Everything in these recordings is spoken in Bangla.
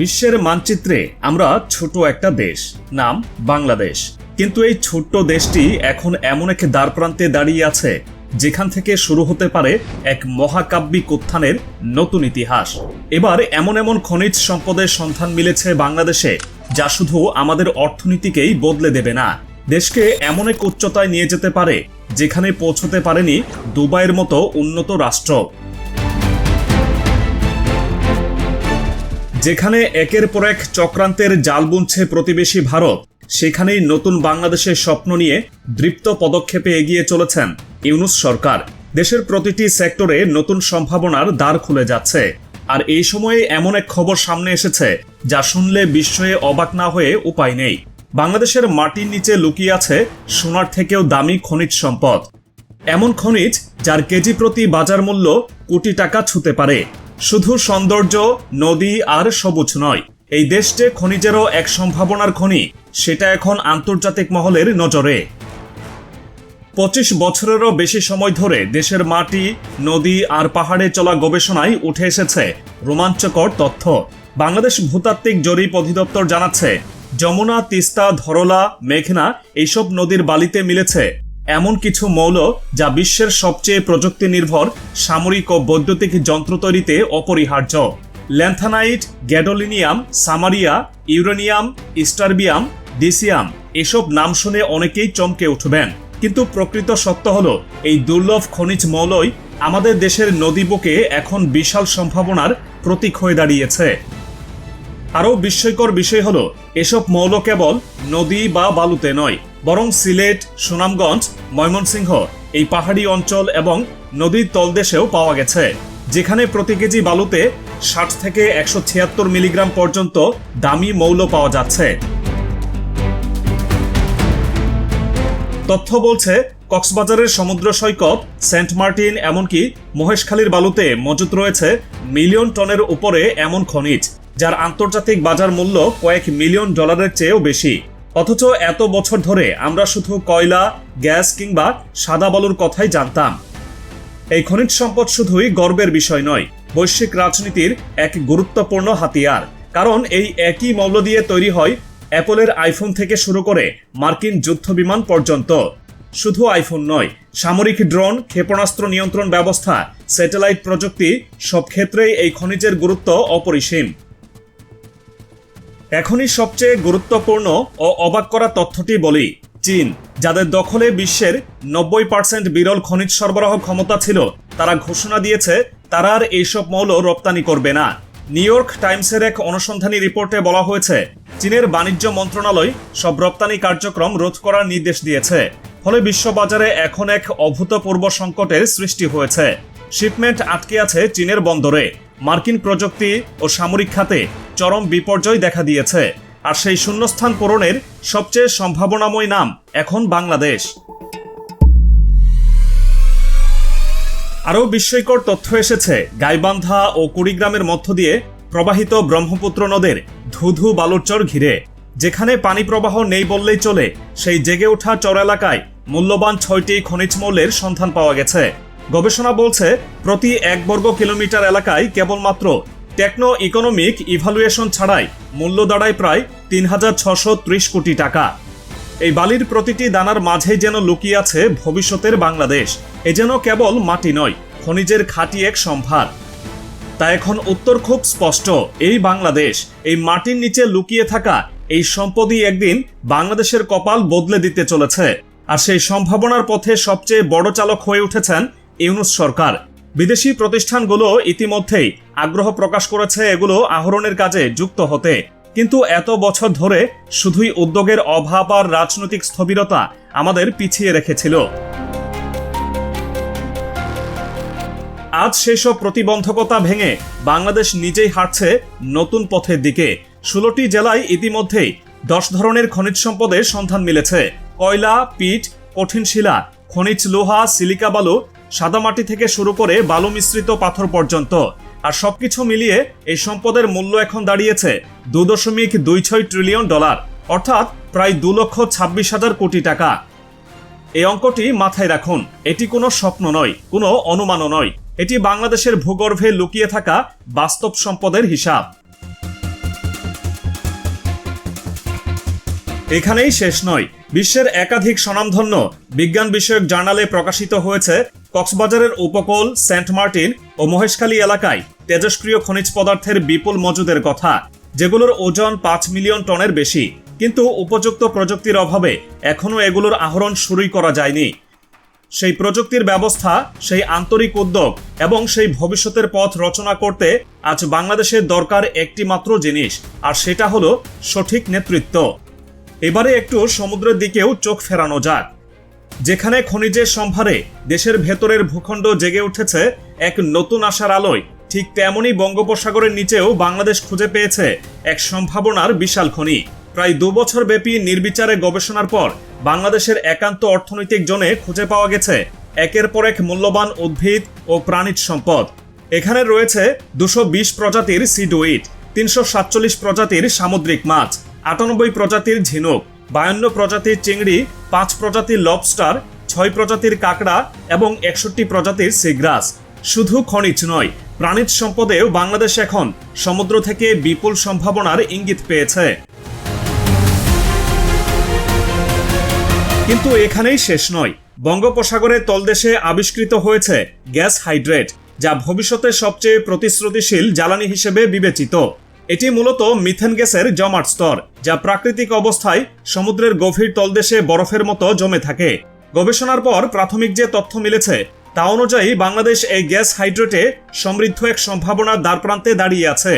বিশ্বের মানচিত্রে আমরা ছোট একটা দেশ, নাম বাংলাদেশ। কিন্তু এই ছোট্ট দেশটি এখন এমন এক দ্বারপ্রান্তে দাঁড়িয়ে আছে, যেখান থেকে শুরু হতে পারে এক মহাকাব্যিক উত্থানের নতুন ইতিহাস। এবার এমন এমন খনিজ সম্পদের সন্ধান মিলেছে বাংলাদেশে, যা শুধু আমাদের অর্থনীতিকেই বদলে দেবে না, দেশকে এমন এক উচ্চতায় নিয়ে যেতে পারে, যেখানে পৌঁছতে পারেনি দুবাইয়ের মতো উন্নত রাষ্ট্র। যেখানে একের পর এক চক্রান্তের জাল বুনছে প্রতিবেশী ভারত, সেখানেই নতুন বাংলাদেশের স্বপ্ন নিয়ে দৃপ্ত পদক্ষেপে এগিয়ে চলেছেন ইউনুস সরকার। দেশের প্রতিটি সেক্টরে নতুন সম্ভাবনার দ্বার খুলে যাচ্ছে। আর এই সময়ে এমন এক খবর সামনে এসেছে, যা শুনলে বিস্ময়ে অবাক না হয়ে উপায় নেই। বাংলাদেশের মাটির নিচে লুকিয়ে আছে সোনার থেকেও দামি খনিজ সম্পদ। এমন খনিজ যার কেজি প্রতি বাজার মূল্য কোটি টাকা ছুতে পারে। শুধু সৌন্দর্য, নদী আর সবুজ নয়, এই দেশ যে খনিজেরও এক সম্ভাবনার খনি, সেটা এখন আন্তর্জাতিক মহলের নজরে। পঁচিশ বছরেরও বেশি সময় ধরে দেশের মাটি, নদী আর পাহাড়ে চলা গবেষণায় উঠে এসেছে রোমাঞ্চকর তথ্য। বাংলাদেশ ভূতাত্ত্বিক জরিপ অধিদপ্তর জানাচ্ছে, যমুনা, তিস্তা, ধরলা, মেঘনা, এইসব নদীর বালিতে মিলেছে এমন কিছু মৌল যা বিশ্বের সবচেয়ে প্রযুক্তি নির্ভর সামরিক ও বৈদ্যুতিক যন্ত্র তৈরিতে অপরিহার্য। Lanthanide, gadolinium, samaria, uranium, ytterbium, ডিসিয়াম এসব নাম শুনে অনেকেই চমকে উঠবেন। কিন্তু প্রকৃত সত্য হলো, এই দুর্লভ খনিজ মৌলই আমাদের দেশের নদী বুকে এখন বিশাল সম্ভাবনার প্রতীক হয়ে দাঁড়িয়েছে। আরও বিস্ময়কর বিষয় হলো, এসব মৌল কেবল নদী বা বালুতে নয় বরং সিলেট, সুনামগঞ্জ, ময়মনসিংহ এই পাহাড়ি অঞ্চল এবং নদীর তলদেশেও পাওয়া গেছে, যেখানে প্রতি কেজি বালুতে ষাট থেকে একশো ছিয়াত্তর মিলিগ্রাম পর্যন্ত দামি মৌল পাওয়া যাচ্ছে। তথ্য বলছে, কক্সবাজারের সমুদ্র সৈকত, সেন্ট মার্টিন এমনকি মহেশখালীর বালুতে মজুত রয়েছে মিলিয়ন টনের উপরে এমন খনিজ, যার আন্তর্জাতিক বাজার মূল্য কয়েক মিলিয়ন ডলারের চেয়েও বেশি। অথচ এত বছর ধরে আমরা শুধু কয়লা, গ্যাস কিংবা সাদা বালুর কথাই জানতাম। এই খনিজ সম্পদ শুধুই গর্বের বিষয় নয়, বৈশ্বিক রাজনীতির এক গুরুত্বপূর্ণ হাতিয়ার। কারণ এই একই মৌল দিয়ে তৈরি হয় অ্যাপলের আইফোন থেকে শুরু করে মার্কিন যুদ্ধ বিমান পর্যন্ত। শুধু আইফোন নয়, সামরিক ড্রোন, ক্ষেপণাস্ত্র নিয়ন্ত্রণ ব্যবস্থা, স্যাটেলাইট প্রযুক্তি সব ক্ষেত্রেই এই খনিজের গুরুত্ব অপরিসীম। এখনই সবচেয়ে গুরুত্বপূর্ণ ও অবাক করা তথ্যটি বলি। চীন, যাদের দখলে বিশ্বের নব্বই পার্সেন্ট বিরল খনিজ সরবরাহ ক্ষমতা ছিল, তারা ঘোষণা দিয়েছে তারা আর এইসব মৌল রপ্তানি করবে না। নিউ ইয়র্ক টাইমসের এক অনুসন্ধানী রিপোর্টে বলা হয়েছে, চীনের বাণিজ্য মন্ত্রণালয় সব রপ্তানি কার্যক্রম রোধ করার নির্দেশ দিয়েছে। ফলে বিশ্ববাজারে এখন এক অভূতপূর্ব সংকটের সৃষ্টি হয়েছে। শিপমেন্ট আটকে আছে চীনের বন্দরে। মার্কিন প্রযুক্তি ও সামরিক খাতে চরম বিপর্যয় দেখা দিয়েছে। আর সেই শূন্যস্থান পূরণের সবচেয়ে সম্ভাবনাময় নাম এখন বাংলাদেশ। আরও বিস্ময়কর তথ্য এসেছে, গাইবান্ধা ও কুড়িগ্রামের মধ্য দিয়ে প্রবাহিত ব্রহ্মপুত্র নদের ধুধু বালুরচর ঘিরে, যেখানে পানি প্রবাহ নেই বললেই চলে, সেই জেগে ওঠা চর এলাকায় মূল্যবান ছয়টি খনিজ মৌলের সন্ধান পাওয়া গেছে। গবেষণা বলছে, প্রতি এক বর্গ কিলোমিটার এলাকায় কেবলমাত্র টেকনো ইকোনমিক ইভালুয়েশন ছাড়াই মূল্য দাঁড়ায় প্রায় তিন হাজার ছশো ত্রিশ কোটি টাকা। এই বালির প্রতিটি দানার মাঝেই যেন লুকিয়ে আছে ভবিষ্যতের বাংলাদেশ। এ যেন কেবল মাটি নয়, খনিজের খাঁটি এক সম্ভার। তা এখন উত্তর খুব স্পষ্ট, এই বাংলাদেশ, এই মাটির নিচে লুকিয়ে থাকা এই সম্পদই একদিন বাংলাদেশের কপাল বদলে দিতে চলেছে। আর সেই সম্ভাবনার পথে সবচেয়ে বড় চালক হয়ে উঠেছেন ইউনুস সরকার। বিদেশি প্রতিষ্ঠানগুলো ইতিমধ্যেই আগ্রহ প্রকাশ করেছে এগুলো আহরণের কাজে যুক্ত হতে। কিন্তু এত বছর ধরে শুধুই উদ্যোগের অভাব আর রাজনৈতিক স্থবিরতা আমাদের পিছিয়ে রেখেছিল। আজ সেসব প্রতিবন্ধকতা ভেঙে বাংলাদেশ নিজেই হাঁটছে নতুন পথের দিকে। ষোলোটি জেলায় ইতিমধ্যেই দশ ধরনের খনিজ সম্পদের সন্ধান মিলেছে। কয়লা, পিট, কঠিন শিলা, খনিজ লোহা, সিলিকা বালু সাদামাটি থেকে শুরু করে বালু মিশ্রিত পাথর পর্যন্ত। আর সবকিছু মিলিয়ে এই সম্পদের মূল্য এখন দাঁড়িয়েছে দু দশমিক দুই ছয় ট্রিলিয়ন ডলার, অর্থাৎ প্রায় দু লক্ষ ছাব্বিশ হাজার কোটি টাকা। এই অঙ্কটি মাথায় রাখুন, এটি কোনো স্বপ্ন নয়, কোনো অনুমানও নয়। এটি বাংলাদেশের ভূগর্ভে লুকিয়ে থাকা বাস্তব সম্পদের হিসাব। এখানেই শেষ নয়, বিশ্বের একাধিক স্বনামধন্য বিজ্ঞান বিষয়ক জার্নালে প্রকাশিত হয়েছে কক্সবাজারের উপকূল, সেন্ট মার্টিন ও মহেশখালী এলাকায় তেজস্ক্রিয় খনিজ পদার্থের বিপুল মজুদের কথা, যেগুলোর ওজন পাঁচ মিলিয়ন টনের বেশি। কিন্তু উপযুক্ত প্রযুক্তির অভাবে এখনও এগুলোর আহরণ শুরুই করা যায়নি। সেই প্রযুক্তির ব্যবস্থা, সেই আন্তরিক উদ্যোগ এবং সেই ভবিষ্যতের পথ রচনা করতে আজ বাংলাদেশের দরকার একটি মাত্র জিনিস, আর সেটা হলো সঠিক নেতৃত্ব। এবারে একটু সমুদ্রের দিকেও চোখ ফেরানো যাক। যেখানে খনিজের সম্ভারে দেশের ভেতরের ভূখণ্ড জেগে উঠেছে এক নতুন আশার আলোয়, ঠিক তেমনই বঙ্গোপসাগরের নিচেও বাংলাদেশ খুঁজে পেয়েছে এক সম্ভাবনার বিশাল খনি। প্রায় দু বছর ব্যাপী নির্বিচারে গবেষণার পর বাংলাদেশের একান্ত অর্থনৈতিক জোনে খুঁজে পাওয়া গেছে একের পর এক মূল্যবান উদ্ভিদ ও প্রাণীজ সম্পদ। এখানে রয়েছে দুশো প্রজাতির সিডুইট তিনশো সাতচল্লিশ প্রজাতির সামুদ্রিক মাছ, আটানব্বই প্রজাতির ঝিনুক বায়ান্ন প্রজাতির চিংড়ি, পাঁচ প্রজাতির লবস্টার, ছয় প্রজাতির কাঁকড়া এবং একষট্টি প্রজাতির সিগ্রাস। শুধু খনিজ নয়, প্রাণীজ সম্পদেও বাংলাদেশ এখন সমুদ্র থেকে বিপুল সম্ভাবনার ইঙ্গিত পেয়েছে। কিন্তু এখানেই শেষ নয়। বঙ্গোপসাগরের তলদেশে আবিষ্কৃত হয়েছে গ্যাস হাইড্রেট, যা ভবিষ্যতে সবচেয়ে প্রতিশ্রুতিশীল জ্বালানি হিসেবে বিবেচিত। এটি মূলত মিথেন গ্যাসের জমাট স্তর, যা প্রাকৃতিক অবস্থায় সমুদ্রের গভীর তলদেশে বরফের মতো জমে থাকে। গবেষণার পর প্রাথমিক যে তথ্য মিলেছে, তা অনুযায়ী বাংলাদেশ এই গ্যাস হাইড্রেটে সমৃদ্ধ এক সম্ভাবনার দ্বারপ্রান্তে দাঁড়িয়ে আছে।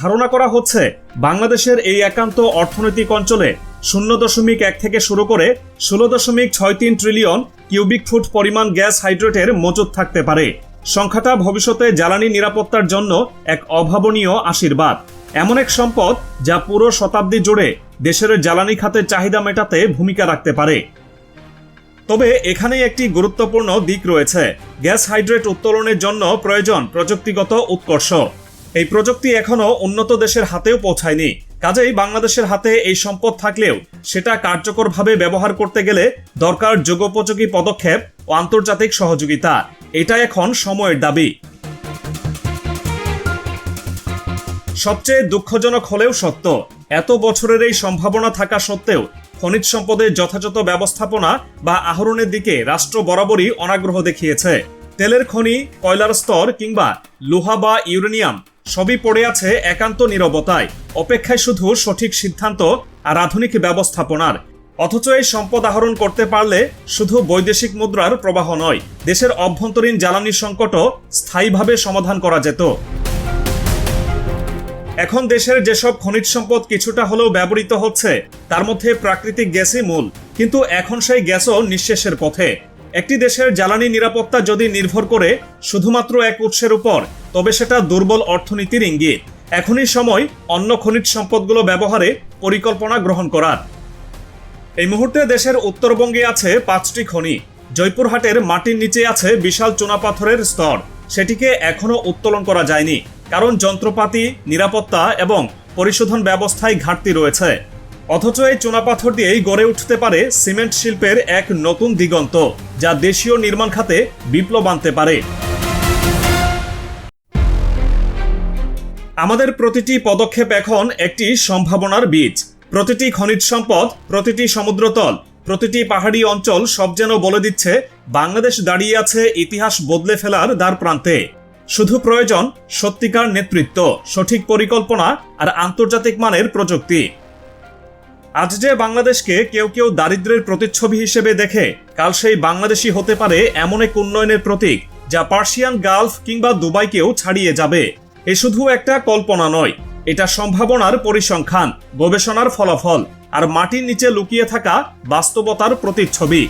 ধারণা করা হচ্ছে, বাংলাদেশের এই একান্ত অর্থনৈতিক অঞ্চলে শূন্য দশমিক এক থেকে শুরু করে ষোলো দশমিক ছয় তিন ট্রিলিয়ন কিউবিক ফুট পরিমাণ গ্যাস হাইড্রেটের মজুদ থাকতে পারে। সংখ্যাটা ভবিষ্যতে জ্বালানি নিরাপত্তার জন্য এক অভাবনীয় আশীর্বাদ। এমন এক সম্পদ যা পুরো শতাব্দী জুড়ে দেশের জ্বালানি খাতের চাহিদা মেটাতে ভূমিকা রাখতে পারে। তবে এখানে একটি গুরুত্বপূর্ণ দিক রয়েছে। গ্যাস হাইড্রেট উত্তোলনের জন্য প্রয়োজন প্রযুক্তিগত উৎকর্ষ। এই প্রযুক্তি এখনও উন্নত দেশের হাতেও পৌঁছায়নি। কাজেই বাংলাদেশের হাতে এই সম্পদ থাকলেও সেটা কার্যকরভাবে ব্যবহার করতে গেলে দরকার যোগোপযোগী পদক্ষেপ ও আন্তর্জাতিক সহযোগিতা। এটা এখন সময়ের দাবি। সবচেয়ে দুঃখজনক হলেও সত্য, এত বছরের এই সম্ভাবনা থাকা সত্ত্বেও খনিজ সম্পদের যথাযথ ব্যবস্থাপনা বা আহরণের দিকে রাষ্ট্র বরাবরই অনাগ্রহ দেখিয়েছে। তেলের খনি, কয়লার স্তর কিংবা লোহা বা ইউরেনিয়াম সবই পড়ে আছে একান্ত নীরবতায়। অপেক্ষায় শুধু সঠিক সিদ্ধান্ত আর আধুনিক ব্যবস্থাপনার অথচ এই সম্পদ আহরণ করতে পারলে শুধু বৈদেশিক মুদ্রার প্রবাহ নয়, দেশের অভ্যন্তরীণ জ্বালানি সংকটও স্থায়ীভাবে সমাধান করা যেত। এখন দেশের যেসব খনিজ সম্পদ কিছুটা হলেও ব্যবহৃত হচ্ছে, তার মধ্যে প্রাকৃতিক গ্যাসই মূল। কিন্তু এখন সেই গ্যাসও নিঃশেষের পথে। একটি দেশের জ্বালানি নিরাপত্তা যদি নির্ভর করে শুধুমাত্র এক উৎসের উপর, তবে সেটা দুর্বল অর্থনীতির ইঙ্গিত। এখনই সময় অন্য খনিজ সম্পদগুলো ব্যবহারে পরিকল্পনা গ্রহণ করার। এই মুহূর্তে দেশের উত্তরবঙ্গে আছে পাঁচটি খনি। জয়পুরহাটের মাটির নিচে আছে বিশাল চুনাপাথরের স্তর। সেটিকে এখনও উত্তোলন করা যায়নি। কারণ যন্ত্রপাতি, নিরাপত্তা এবং পরিশোধন ব্যবস্থায় ঘাটতি রয়েছে। অথচ এই চুনাপাথর দিয়েই গড়ে উঠতে পারে সিমেন্ট শিল্পের এক নতুন দিগন্ত, যা দেশীয় নির্মাণ খাতে বিপ্লব আনতে পারে। আমাদের প্রতিটি পদক্ষেপ এখন একটি সম্ভাবনার বীজ। প্রতিটি খনিজ সম্পদ, প্রতিটি সমুদ্রতল, প্রতিটি পাহাড়ি অঞ্চল সব যেন বলে দিচ্ছে, বাংলাদেশ দাঁড়িয়ে আছে ইতিহাস বদলে ফেলার দ্বার প্রান্তে। শুধু প্রয়োজন সত্যিকার নেতৃত্ব, সঠিক পরিকল্পনা আর আন্তর্জাতিক মানের প্রযুক্তি। আজ যে বাংলাদেশকে কেউ কেউ দারিদ্রের প্রতিচ্ছবি হিসেবে দেখে, কাল সেই বাংলাদেশই হতে পারে এমন এক উন্নয়নের প্রতীক, যা পার্সিয়ান গালফ কিংবা দুবাইকেও ছাড়িয়ে যাবে। এ শুধু একটা কল্পনা নয় এটা সম্ভাবনার পরিসংখ্যান গবেষণার ফলাফল আর মাটির নিচে লুকিয়ে থাকা বাস্তবতার প্রতিচ্ছবি।